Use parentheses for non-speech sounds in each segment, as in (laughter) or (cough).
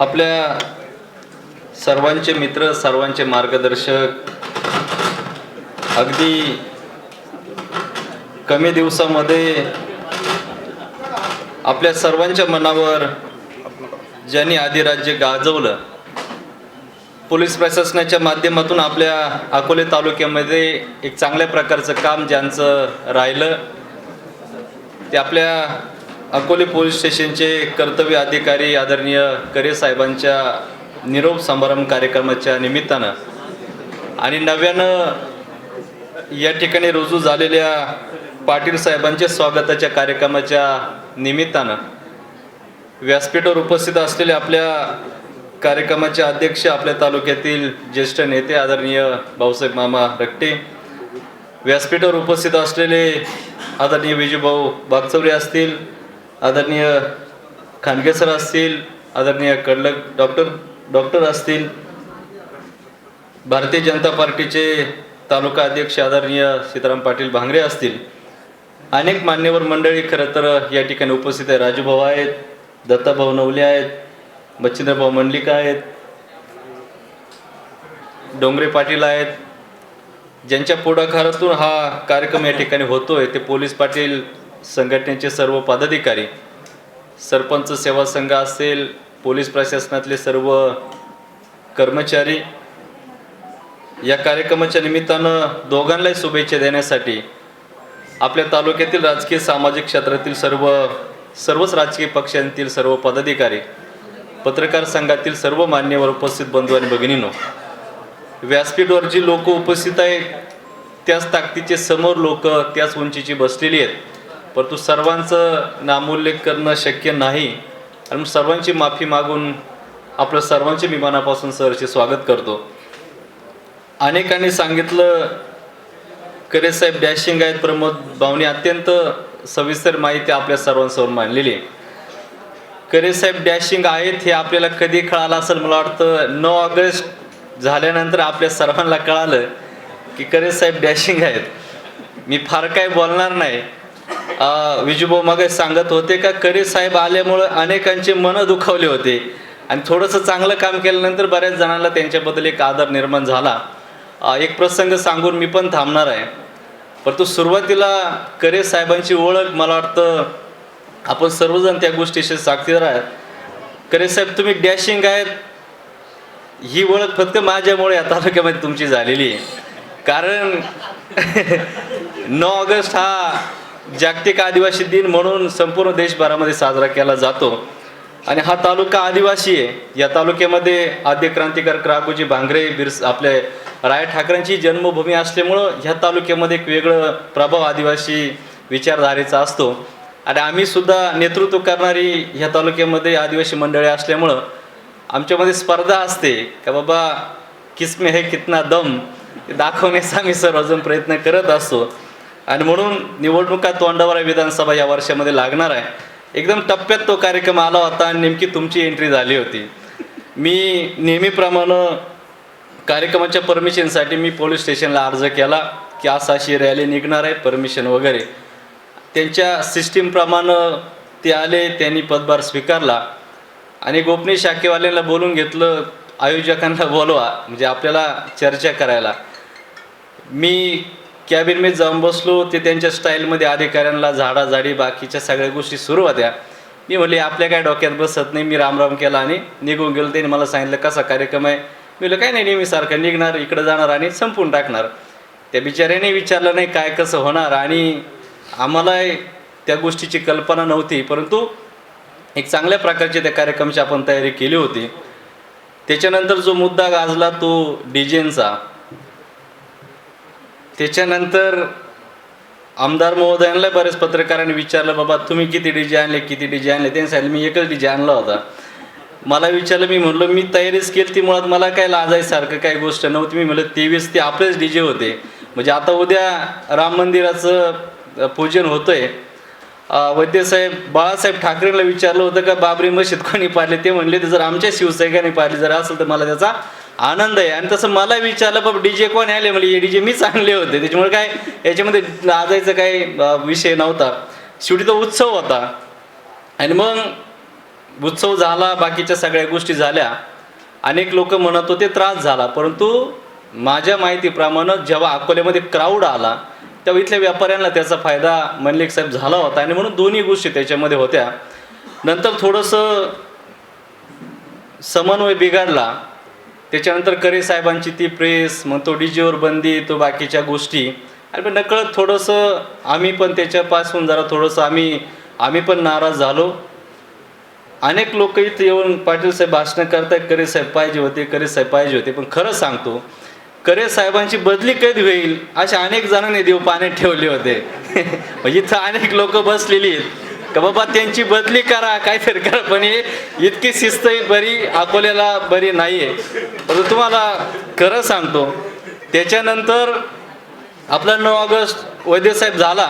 आपल्या सर्वांचे मित्र सर्वांचे मार्गदर्शक अगदी कमी दिवसामध्ये आपल्या सर्वांच्या मनावर ज्यांनी अधिराज्य गाजवलं पोलीस प्रशासनाच्या माध्यमातून आपल्या अकोले तालुक्यामध्ये एक चांगल्या प्रकारचं काम ज्यांचं राहिलं ते आपल्या अकोले पोलीस स्टेशनचे कर्तव्य अधिकारी आदरणीय करे साहेबांच्या निरोप समारंभ कार्यक्रमाच्या निमित्तानं आणि नव्यानं या ठिकाणी रुजू झालेल्या पाटील साहेबांच्या स्वागताच्या कार्यक्रमाच्या निमित्तानं व्यासपीठावर उपस्थित असलेले आपल्या कार्यक्रमाचे अध्यक्ष आपल्या तालुक्यातील ज्येष्ठ नेते आदरणीय भाऊसाहेब मामा रक्टे व्यासपीठावर उपस्थित असलेले आदरणीय विजूभाऊ बागचौरे असतील आदरणीय खानगे सर असतील आदरणीय कडलक डॉक्टर डॉक्टर असतील भारतीय जनता पार्टीचे तालुका अध्यक्ष आदरणीय सीताराम पाटील भांगरे असतील. अनेक मान्यवर मंडळी खरं तर या ठिकाणी उपस्थित आहे राजूभाऊ आहेत दत्ताभाऊ नवले आहेत मच्छिंद्रभाऊ मंडलिका आहेत डोंगरे पाटील आहेत. ज्यांच्या पुढाकारातून हा कार्यक्रम या ठिकाणी होतोय ते पोलीस पाटील संघटनेचे सर्व पदाधिकारी सरपंच सेवा संघ असेल पोलीस प्रशासनातले सर्व कर्मचारी या कार्यक्रमाच्या निमित्तानं दोघांनाही शुभेच्छा देण्यासाठी आपल्या तालुक्यातील राजकीय सामाजिक क्षेत्रातील सर्व सर्वच राजकीय पक्षांतील सर्व पदाधिकारी पत्रकार संघातील सर्व मान्यवर उपस्थित बंधू आणि भगिनीनो व्यासपीठवर जी लोक उपस्थित आहेत त्याच ताकदीचे समोर लोक त्याच उंचीची बसलेली आहेत. परंतु सर्वांचं नामोल्लेख करणं शक्य नाही. आणि मग सर्वांची माफी मागून आपलं सर्वांचे मी मनापासून सरचे स्वागत करतो. अनेकांनी सांगितलं करे साहेब डॅशिंग आहेत प्रमोद भाऊनी अत्यंत सविस्तर माहिती आपल्या सर्वांसमोर मांडलेली आहे. करे साहेब डॅशिंग आहेत हे आपल्याला कधी कळालं असेल? मला वाटतं नऊ ऑगस्ट झाल्यानंतर आपल्या सर्वांना कळालं की करे साहेब डॅशिंग आहेत. मी फार काय बोलणार नाही. विजूभाऊ मग सांगत होते का करे साहेब आल्यामुळं अनेकांचे मन दुखावले होते. आणि थोडंसं चांगलं काम केल्यानंतर बऱ्याच जणांना त्यांच्याबद्दल एक आदर निर्माण झाला. एक प्रसंग सांगून मी पण थांबणार आहे. परंतु सुरुवातीला करे साहेबांची ओळख मला वाटतं आपण सर्वजण त्या गोष्टीशी साक्षीदार आहात. करे साहेब तुम्ही डॅशिंग आहेत. ही ओळख फक्त माझ्यामुळे या तालुक्यामध्ये तुमची झालेली आहे. कारण (laughs) नऊ ऑगस्ट हा जागतिक आदिवासी दिन म्हणून संपूर्ण देशभरामध्ये साजरा केला जातो. आणि हा तालुका आदिवासी आहे. या तालुक्यामध्ये आद्य क्रांतिकारक राघोजी भांगरे बिरस आपले राय ठाकरेंची जन्मभूमी असल्यामुळं ह्या तालुक्यामध्ये एक वेगळं प्रभाव आदिवासी विचारधारेचा असतो. आणि आम्हीसुद्धा नेतृत्व करणारी ह्या तालुक्यामध्ये आदिवासी मंडळी असल्यामुळं आमच्यामध्ये स्पर्धा असते. का बाबा किसमे हे कितना दम दाखवण्याचा आम्ही सर्वजण प्रयत्न करत असतो. आणि म्हणून निवडणुका तोंडावर विधानसभा या वर्षामध्ये लागणार आहे. एकदम टप्प्यात तो कार्यक्रम आला होता आणि नेमकी तुमची एंट्री झाली होती. मी नेहमीप्रमाणे कार्यक्रमाच्या परमिशनसाठी मी पोलीस स्टेशनला अर्ज केला की असा अशी रॅली निघणार आहे परमिशन वगैरे. त्यांच्या सिस्टीमप्रमाणे ते आले त्यांनी पदभार स्वीकारला. आणि गोपनीय शाखेवाल्यांना बोलून घेतलं आयोजकांना बोलवा म्हणजे आपल्याला चर्चा करायला. मी कॅबिनमध्ये जाऊन बसलो ते त्यांच्या स्टाईलमध्ये अधिकाऱ्यांना झाडाझाडी बाकीच्या सगळ्या गोष्टी सुरू होत्या. मी म्हटले आपल्या काय डोक्यात बसत नाही मी रामराम केला आणि निघून गेलो. त्यांनी मला सांगितलं कसा कार्यक्रम आहे? मी म्हटलं काय नाही नेहमीसारखं निघणार इकडं जाणार आणि संपून टाकणार. त्या बिचाऱ्याने विचारलं नाही काय कसं होणार? आणि आम्हाला त्या गोष्टीची कल्पना नव्हती परंतु एक चांगल्या प्रकारची त्या कार्यक्रमाची आपण तयारी केली होती. त्याच्यानंतर जो मुद्दा गाजला तो डिजेनचा त्याच्यानंतर आमदार महोदयांना बरेच पत्रकारांनी विचारलं बाबा तुम्ही किती डीजे आणले किती डीजे आणले? त्यांनी सांगितलं मी एकच डीजे आणला होता. मला विचारलं मी म्हणलो मी तयारीच केली ती मुळात मला काय लाजायसारखं काही गोष्ट नव्हती. मी म्हणलं तेवीस ते आपलेच डी जे होते. म्हणजे आता उद्या राम मंदिराचं पूजन होतंय. अ, वैद्यसाहेब बाळासाहेब ठाकरेंना विचारलं होतं का बाबरी मशीद कोणी पाडले? ते म्हणले ते जर आमच्या शिवसैनिकांनी पाडले जर असेल तर मला त्याचा आनंद आहे. आणि तसं मला विचारलं बाबा डीजे कोण आले म्हणजे डी डीजे मी चांगले होते. त्याच्यामुळे काय याच्यामध्ये लाजायचा काही विषय नव्हता. शेवटी तो उत्सव होता. आणि मग उत्सव झाला बाकीच्या सगळ्या गोष्टी झाल्या. अनेक लोक म्हणत होते त्रास झाला. परंतु माझ्या माहितीप्रमाणे जेव्हा अकोल्यामध्ये क्राऊड आला तेव्हा इथल्या व्यापाऱ्यांना त्याचा फायदा मनलेक साहेब झाला होता. आणि म्हणून दोन्ही गोष्टी त्याच्यामध्ये होत्या. नंतर थोडंसं समन्वय बिघडला. त्याच्यानंतर करे साहेबांची ती प्रेस मग तो डीजेवर बंदी तो बाकीच्या गोष्टी. आणि पण नकळत थोडंसं आम्ही पण त्याच्यापासून जरा थोडंसं आम्ही आम्ही पण नाराज झालो. अनेक लोक इथं येऊन पाटील साहेब भाषणं करतायत करे साहेब पाहिजे होते करे साहेब पाहिजे होते पण खरं सांगतो करे साहेबांची बदली कधी होईल? अशा अनेक जणांनी देव पाण्यात ठेवले होते. म्हणजे (laughs) इथं अनेक लोक बसलेली आहेत. का बाबा त्यांची बदली करा काहीतरी करा पण हे इतकी शिस्त ही बरी अकोल्याला बरी नाही आहे. परंतु तुम्हाला खरं सांगतो त्याच्यानंतर आपला नऊ ऑगस्ट वैद्यसाहेब झाला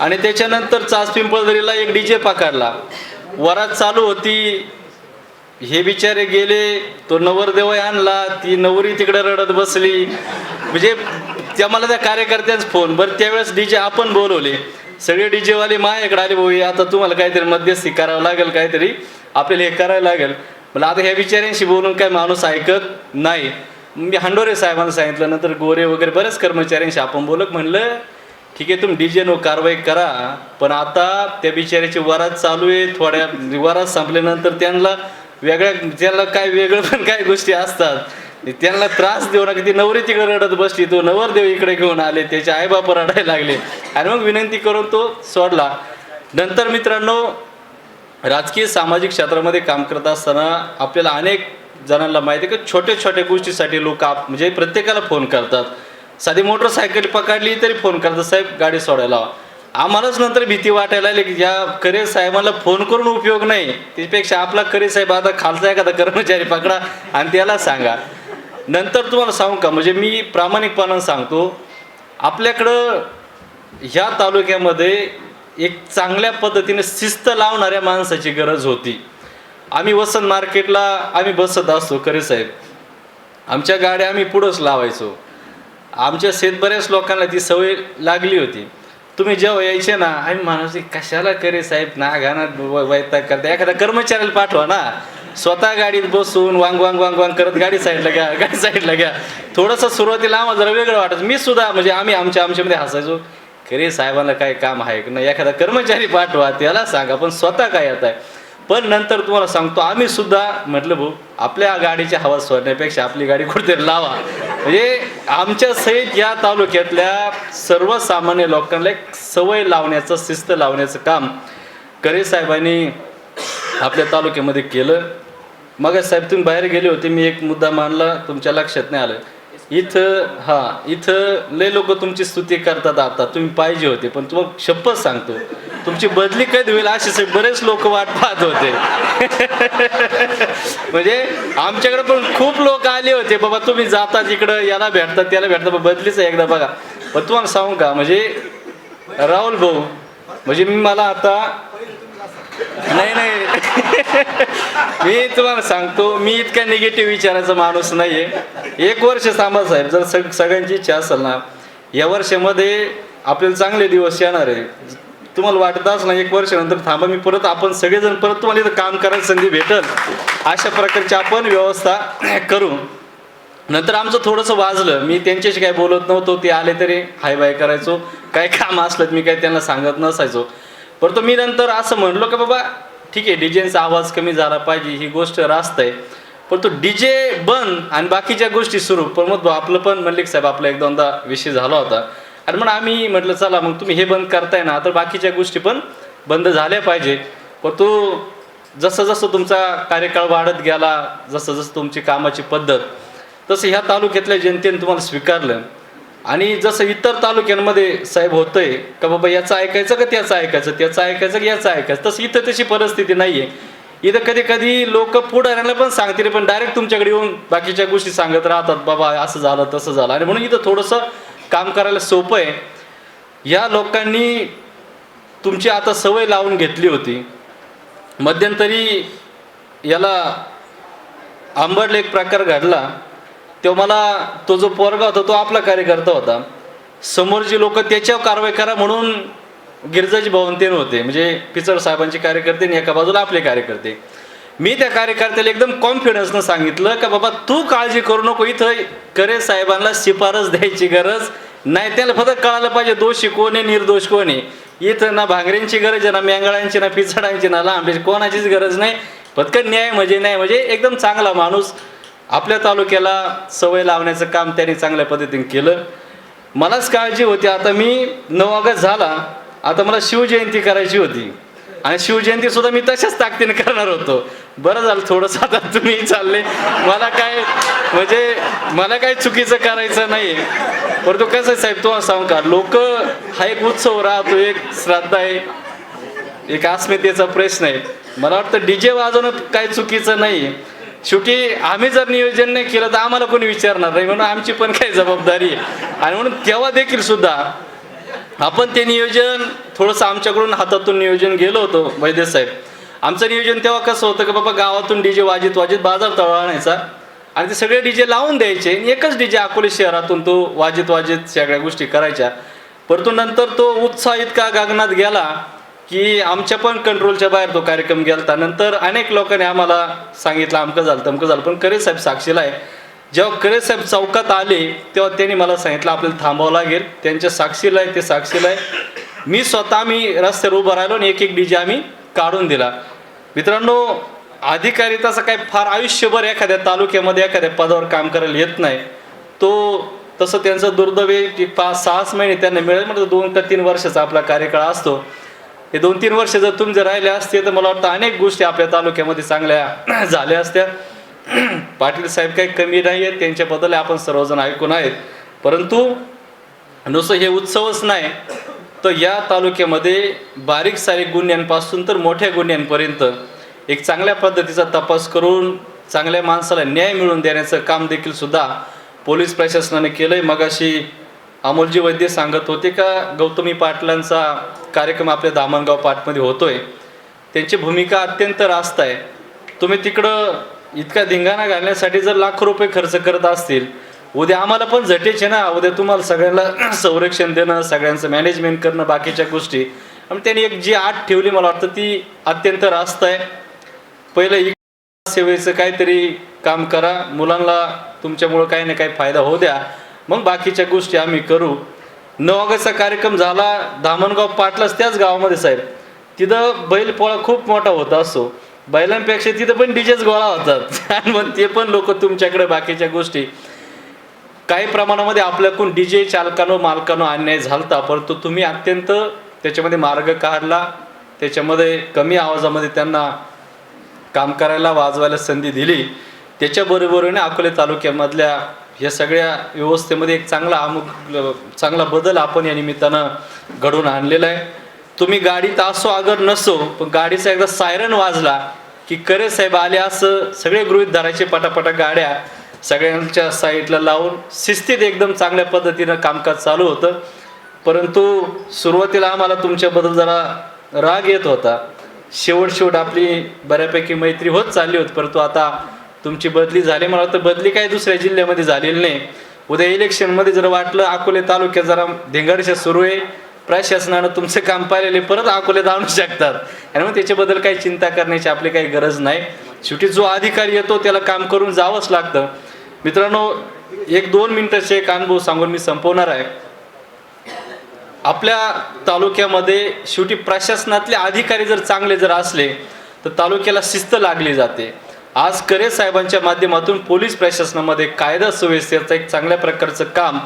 आणि त्याच्यानंतर चास पिंपळदरीला एक डी जे पकडला. वरात चालू होती हे बिचारे गेले तो नवरदेव आणला ती नवरी तिकडे रडत बसली. म्हणजे त्या मला त्या कार्यकर्त्यांच फोन बरं त्यावेळेस डी जे आपण बोलवले. सगळे डी जेवाले माझ्याकडे आले भाऊ हे आता तुम्हाला काहीतरी मध्यस्थी करावं लागेल काहीतरी. आपल्याला हे करायला लागेल. मला आता ह्या विचारांशी बोलून काय माणूस ऐकत नाही. मी हंडोरे साहेबांना सांगितलं नंतर गोरे वगैरे बऱ्याच कर्मचाऱ्यांशी आपण बोलत म्हणलं ठीक आहे तुम्ही डीजे नो कारवाई करा पण आता त्या बिचाऱ्याची वरात चालू आहे थोड्या वरात संपल्यानंतर त्यांना वेगळ्या त्याला काय वेगळं पण काय गोष्टी असतात त्यांना त्रास देऊ नका. ती नवरी तिकडे रडत बसली तो नवरदेव इकडे घेऊन आले त्याचे आईबाप रडायला लागले. आणि मग विनंती करून तो सोडला. नंतर मित्रांनो राजकीय सामाजिक क्षेत्रामध्ये काम करत असताना आपल्याला अनेक जणांना माहिती आहे की छोट्या छोट्या गोष्टीसाठी लोक आप म्हणजे प्रत्येकाला फोन करतात. साधी मोटरसायकल पकडली तरी फोन करतात साहेब गाडी सोडायला आम्हालाच नंतर भीती वाटायला लागली की या करिअर साहेबांना फोन करून उपयोग नाही. त्यापेक्षा आपला करिअर साहेब आता खालचा एखादा कर्मचारी पकडा आणि त्याला सांगा. नंतर तुम्हाला सांगू का? म्हणजे मी प्रामाणिकपणानं सांगतो आपल्याकडं ह्या तालुक्यामध्ये एक चांगल्या पद्धतीने शिस्त लावणाऱ्या माणसाची गरज होती. आम्ही वसंत मार्केटला आम्ही बसत असतो करे साहेब. आमच्या गाड्या आम्ही पुढंच लावायचो. आमच्या शेत बऱ्याच लोकांना ती सवय लागली होती. तुम्ही जेव्हा यायचे ना आम्ही म्हणायचे कशाला करे साहेब ना घाणा वैताग करता एखादा कर्मचाऱ्याला पाठवा ना. स्वतः गाडीत बसून वांग वांग वांग वांग करत गाडी साईडला घ्या (laughs) गाडी साईडला घ्या. थोडंसं सुरुवातीला आम्हाला जरा वेगळं वाटत. मी सुद्धा म्हणजे आम्ही आमच्या आमच्यामध्ये हसायचो. खरे साहेबांना काय काम आहे की नाही? एखादा कर्मचारी पाठवा त्याला सांगा पण स्वतः काय येत आहे? पण नंतर तुम्हाला सांगतो आम्ही सुद्धा म्हटलं भाऊ आपल्या गाडीची हवा सोडण्यापेक्षा आपली गाडी कुठेतरी लावा. म्हणजे आमच्या सहित या तालुक्यातल्या सर्वसामान्य लोकांना एक सवय लावण्याचं शिस्त लावण्याचं काम करे साहेबांनी आपल्या तालुक्यामध्ये केलं. मग साहेब तुम्ही बाहेर गेले होते. मी एक मुद्दा मांडला तुमच्या लक्षात नाही आलं. इथं हा इथं लय लोक तुमची स्तुती करतात आता. तुम्ही पाहिजे होते पण तुम्हाला शपथ सांगतो. तुमची बदली कधी होईल असे बरेच लोक वाट पाहत होते. (laughs) म्हणजे आमच्याकडे पण खूप लोक आले होते. बाबा तुम्ही जाता इकडं याला भेटतात त्याला भेटतात. बदलीच आहे एकदा बघा. पण तुम्हाला सांगू का म्हणजे राहुल भाऊ म्हणजे मी मला आता नाही नाही. (laughs) मी तुम्हाला सांगतो मी इतका निगेटिव्ह विचाराचा माणूस नाही आहे एक वर्ष थांबा साहेब जर सग सगळ्यांची इच्छा असेल ना या वर्षामध्ये आपल्याला चांगले दिवस येणार आहे. तुम्हाला वाटत ना एक वर्षानंतर थांबा मी परत आपण सगळेजण परत तुम्हाला इथं काम करायची संधी भेटल. अशा प्रकारची आपण व्यवस्था करू. नंतर आमचं थोडंसं वाजलं मी त्यांच्याशी काय बोलत नव्हतो ते आले तरी हाय बाय करायचो. काय काम असलं मी काय त्यांना सांगत नसायचो. परंतु मी नंतर असं म्हणलो का बाबा ठीक आहे डीजेचा आवाज कमी झाला पाहिजे ही गोष्ट रास्त आहे. पण तो डीजे बंद आणि बाकीच्या गोष्टी सुरू. पण मग आपलं पण मल्लिक साहेब आपला एक दोनदा विषय झाला होता. आणि मग आम्ही म्हटलं चला मग तुम्ही हे बंद करताय ना तर बाकीच्या गोष्टी पण बंद झाल्या पाहिजे. परंतु तो जसं जसं तुमचा कार्यकाळ वाढत गेला जसं जसं तुमची कामाची पद्धत तसं ह्या तालुक्यातल्या जनतेने तुम्हाला स्वीकारलं. आणि जसं इतर तालुक्यांमध्ये साहेब होतंय का बाबा याचं ऐकायचं का त्याचं ऐकायचं त्याचं ऐकायचं का याचं ऐकायचं? तसं इथं तशी परिस्थिती नाही आहे इथं कधी कधी लोक पुढाऱ्यांना पण सांगतील पण डायरेक्ट तुमच्याकडे येऊन बाकीच्या गोष्टी सांगत राहतात बाबा असं झालं तसं झालं. आणि म्हणून इथं थोडंसं काम करायला सोपं आहे. या लोकांनी तुमची आता सवय लावून घेतली होती. मध्यंतरी याला आंबडला एक प्रकार घडला. तेव्हा मला तो जो पोरगा होता तो आपला कार्यकर्ता होता. समोरची लोक त्याच्यावर कारवाई करा म्हणून गिरजाजी भवनतेन होते म्हणजे पिचड साहेबांचे कार्यकर्ते आणि एका बाजूला आपले कार्यकर्ते. मी त्या कार्यकर्त्याला एकदम कॉन्फिडन्सनं सांगितलं का बाबा तू काळजी करू नको इथं करे साहेबांना शिफारस द्यायची गरज. नाही त्याला फक्त कळायला पाहिजे दोषी कोण आहे निर्दोष कोण आहे. इथं ना भांगऱ्यांची गरज आहे ना मेंगळांची ना पिचडांची ना लांबीची कोणाचीच गरज नाही. फक्त न्याय म्हणजे न्याय म्हणजे एकदम चांगला माणूस आपल्या तालुक्याला सवय लावण्याचं काम त्यांनी चांगल्या पद्धतीने केलं. मलाच काळजी होती. आता मी नऊ ऑगस्ट झाला. आता मला शिवजयंती करायची होती. आणि शिवजयंती सुद्धा मी तशाच ताकदीने करणार होतो. बरं झालं थोडंसं आता तुम्ही चालले. मला काय म्हणजे मला काय चुकीचं करायचं नाही परंतु कसं आहे साहेब तुम्हाला सांग का? लोक हा एक उत्सव राहतो एक श्राद्ध आहे. एक अस्मितेचा प्रश्न आहे. मला वाटतं डी जे वाजवणं काही चुकीचं नाही शेवटी आम्ही जर नियोजन नाही केलं तर आम्हाला कोणी विचारणार नाही. म्हणून आमची पण काही जबाबदारी आहे. आणि म्हणून तेव्हा देखील सुद्धा आपण ते नियोजन थोडंसं आमच्याकडून हातातून नियोजन गेलो होतो वैद्य साहेब. आमचं नियोजन तेव्हा कसं होतं की बाबा गावातून डीजे वाजित वाजित बाजार तळा आणायचा. आणि ते सगळे डीजे लावून द्यायचे एकच एकच डीजे अकोले शहरातून तो वाजित वाजित सगळ्या गोष्टी करायच्या. परंतु नंतर तो उत्साह इतका गगनात गेला की आमच्या पण कंट्रोलच्या बाहेर तो कार्यक्रम गेला नंतर अनेक लोकांनी आम्हाला सांगितलं अमकं झालं तमकं झालं. पण करे साहेब साक्षीला आहे. जेव्हा करे साहेब चौकात आले तेव्हा त्यांनी मला सांगितलं आपल्याला थांबावं लागेल. त्यांच्या साक्षीला आहे ते साक्षीला आहे. मी स्वतः मी रस्त्यावर उभं राहिलो आणि एक एक डीजे आम्ही काढून दिला. मित्रांनो अधिकारी तसं फार आयुष्यभर एखाद्या तालुक्यामध्ये एखाद्या पदावर काम करायला येत नाही. तो तसं त्यांचं दुर्दैव की पाच सहाच महिने त्यांना मिळेल म्हणजे दोन का तीन वर्षाचा आपला कार्यकाळ असतो. हे दोन तीन वर्ष जर तुम्ही जर राहिले असते तर मला वाटतं अनेक गोष्टी आपल्या तालुक्यामध्ये चांगल्या (clears throat) झाल्या असत्या. (clears throat) पाटील साहेब काही कमी नाही आहेत त्यांच्याबद्दल आपण सर्वजण ऐकून आहेत. परंतु नुसतं हे उत्सवच नाही तर या तालुक्यामध्ये बारीक सारीक गुन्ह्यांपासून तर मोठ्या गुन्ह्यांपर्यंत एक चांगल्या पद्धतीचा तपास करून चांगल्या माणसाला न्याय मिळवून देण्याचं काम देखील सुद्धा पोलीस प्रशासनाने केलं आहे मगाशी अमोलजी वैद्य सांगत होते का गौतमी पाटलांचा कार्यक्रम आपल्या दामणगाव पाटमध्ये होतोय. त्यांची भूमिका अत्यंत रास्त आहे. तुम्ही तिकडं इतका धिंगाणा घालण्यासाठी जर लाखो रुपये खर्च करत असतील उद्या आम्हाला पण झटेचे ना उद्या तुम्हाला सगळ्यांना (clears throat) संरक्षण देणं सगळ्यांचं मॅनेजमेंट करणं बाकीच्या गोष्टी. आणि त्यांनी एक जी आठ ठेवली मला वाटतं ती अत्यंत रास्त आहे. पहिलं ई सेवेचं काहीतरी काम करा मुलांना तुमच्यामुळं काही ना काही फायदा होऊ द्या. मग बाकीच्या गोष्टी आम्ही करू. नऊ ऑगस्टचा कार्यक्रम झाला धामणगाव पाटलाच त्याच गावामध्ये साहेब. तिथं बैल पोळा खूप मोठा होता असो बैलांपेक्षा तिथं पण डीजेच गोळा होतात. आणि (laughs) मग ते पण लोक तुमच्याकडे बाकीच्या गोष्टी. काही प्रमाणामध्ये आपल्याकडून डीजे चालकानो मालकानो अन्याय झालता परंतु तुम्ही अत्यंत त्याच्यामध्ये मार्ग काढला. त्याच्यामध्ये कमी आवाजामध्ये त्यांना काम करायला वाजवायला संधी दिली. त्याच्याबरोबरीने अकोले तालुक्यामधल्या या सगळ्या व्यवस्थेमध्ये एक चांगला अमुक चांगला बदल आपण या निमित्तानं घडवून आणलेला आहे. तुम्ही गाडीत असो अगर नसो पण गाडीचा एकदा सायरन वाजला की करे साहेब आले असं सगळे गृहित धरायचे पटापटा गाड्या सगळ्यांच्या साईडला लावून शिस्तीत एकदम चांगल्या पद्धतीनं कामकाज चालू होतं. परंतु सुरुवातीला आम्हाला तुमच्याबद्दल जरा राग येत होता. शेवट शेवट आपली बऱ्यापैकी मैत्री होत चालली होती परंतु आता तुमची बदली झाली. मला वाटतं बदली काय दुसऱ्या जिल्ह्यामध्ये झालेली नाही. उद्या इलेक्शनमध्ये जर वाटलं अकोले तालुक्यात जरा धिंगाडशा सुरू आहे प्रशासनानं तुमचं काम पाहिलेले परत अकोल्यात आणू शकतात. आणि मग त्याच्याबद्दल काही चिंता करण्याची आपली काही गरज नाही. शेवटी जो अधिकारी येतो त्याला काम करून जावंच लागतं. मित्रांनो एक दोन मिनिटाचे एक अनुभव सांगून मी संपवणार आहे. आपल्या तालुक्यामध्ये शेवटी प्रशासनातले अधिकारी जर चांगले जर असले तर तालुक्याला शिस्त लागली जाते. आज करे साहेबांच्या माध्यमातून पोलीस प्रशासनामध्ये कायदा सुव्यवस्थेचं एक चांगल्या प्रकारचं काम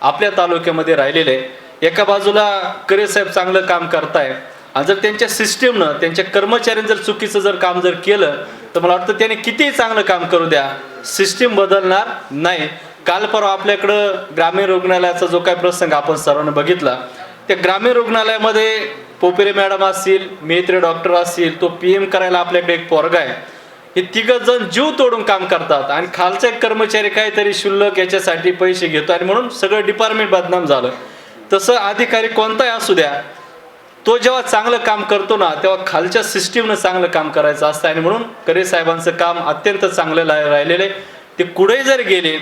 आपल्या तालुक्यामध्ये राहिलेलं आहे. एका बाजूला करे साहेब चांगलं काम करताय. आणि जर त्यांच्या सिस्टीमनं त्यांच्या कर्मचाऱ्यांनी जर चुकीचं जर काम जर केलं तर मला वाटतं त्याने कितीही चांगलं काम करू द्या. सिस्टीम बदलणार नाही. काल परवा आपल्याकडं ग्रामीण रुग्णालयाचा जो काही प्रसंग आपण सर्वांनी बघितला त्या ग्रामीण रुग्णालयामध्ये पोपेरे मॅडम असतील मेत्रे डॉक्टर असतील तो पी एम करायला आपल्याकडे एक पोरगा आहे. हे तिघं जण जीव तोडून काम करतात आणि खालचे कर्मचारी काहीतरी शुल्लक याच्यासाठी पैसे घेतो आणि म्हणून सगळं डिपार्टमेंट बदनाम झालं. तसं अधिकारी कोणताही असू द्या तो जेव्हा चांगलं काम करतो ना तेव्हा खालच्या सिस्टीमनं चांगलं काम करायचं असतं आणि म्हणून करे साहेबांचं काम अत्यंत चांगलं राहिलेलं आहे. ते कुठेही जर गेले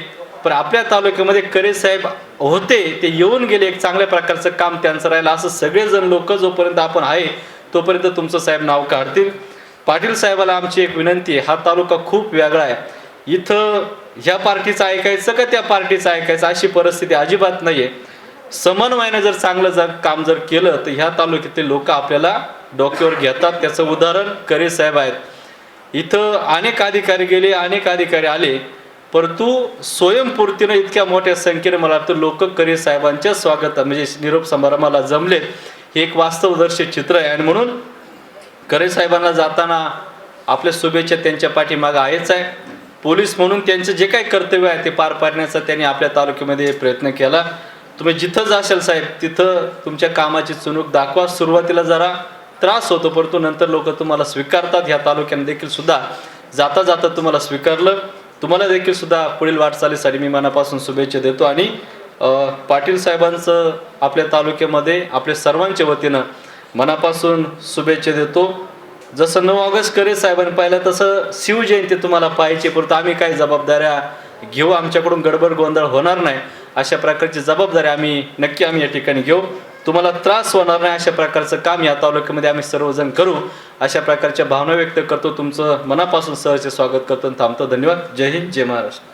पण आपल्या तालुक्यामध्ये करे साहेब होते ते येऊन गेले एक चांगल्या प्रकारचं काम त्यांचं राहिलं असं सगळेजण लोक जोपर्यंत आपण आहे तोपर्यंत तुमचं साहेब नाव काढतील. पाटील साहेबाला आमची एक विनंती आहे हा तालुका खूप वेगळा आहे. इथं ह्या पार्टीचं ऐकायचं का त्या पार्टीचं ऐकायचं अशी परिस्थिती अजिबात नाही आहे समन्वयानं जर चांगलं जर काम जर केलं तर ह्या तालुक्यातील लोक आपल्याला डोक्यावर घेतात. त्याचं उदाहरण करे साहेब आहेत. इथं अनेक अधिकारी गेले अनेक अधिकारी आले परंतु स्वयंपूर्तीनं इतक्या मोठ्या संख्येने मला वाटतं लोक करे साहेबांच्या स्वागत म्हणजे निरोप समारंभाला जमलेत. हे एक वास्तवदर्शी चित्र आहे आणि म्हणून करे साहेबांना जाताना आपल्या शुभेच्छा त्यांच्या पाठीमागं आहेच आहे. पोलीस म्हणून त्यांचं जे काही कर्तव्य आहे ते पार पाडण्याचा त्यांनी आपल्या तालुक्यामध्ये प्रयत्न केला. तुम्ही जिथं जाशाल साहेब तिथं तुमच्या कामाची चुणूक दाखवा. सुरुवातीला जरा त्रास होतो परंतु नंतर लोक तुम्हाला स्वीकारतात. ह्या तालुक्याने देखील सुद्धा जाता जाता तुम्हाला स्वीकारलं. तुम्हाला देखील सुद्धा पुढील वाटचालीसाठी मी मनापासून शुभेच्छा देतो. आणि पाटील साहेबांचं आपल्या तालुक्यामध्ये आपल्या सर्वांच्या वतीनं मनापासून शुभेच्छा देतो. जसं नऊ ऑगस्ट करे साहेबांनी पाहिलं तसं शिवजयंती तुम्हाला पाहिजे पुरतं आम्ही काही जबाबदाऱ्या घेऊ. आमच्याकडून गडबड गोंधळ होणार नाही. अशा प्रकारची जबाबदारी आम्ही नक्की आम्ही या ठिकाणी घेऊ. तुम्हाला त्रास होणार नाही अशा प्रकारचं काम या तालुक्यामध्ये आम्ही सर्वजण करू. अशा प्रकारच्या भावना व्यक्त करतो. तुमचं मनापासून सहर्ष स्वागत करतो. आणि थांबतो. धन्यवाद. जय हिंद. जय महाराष्ट्र.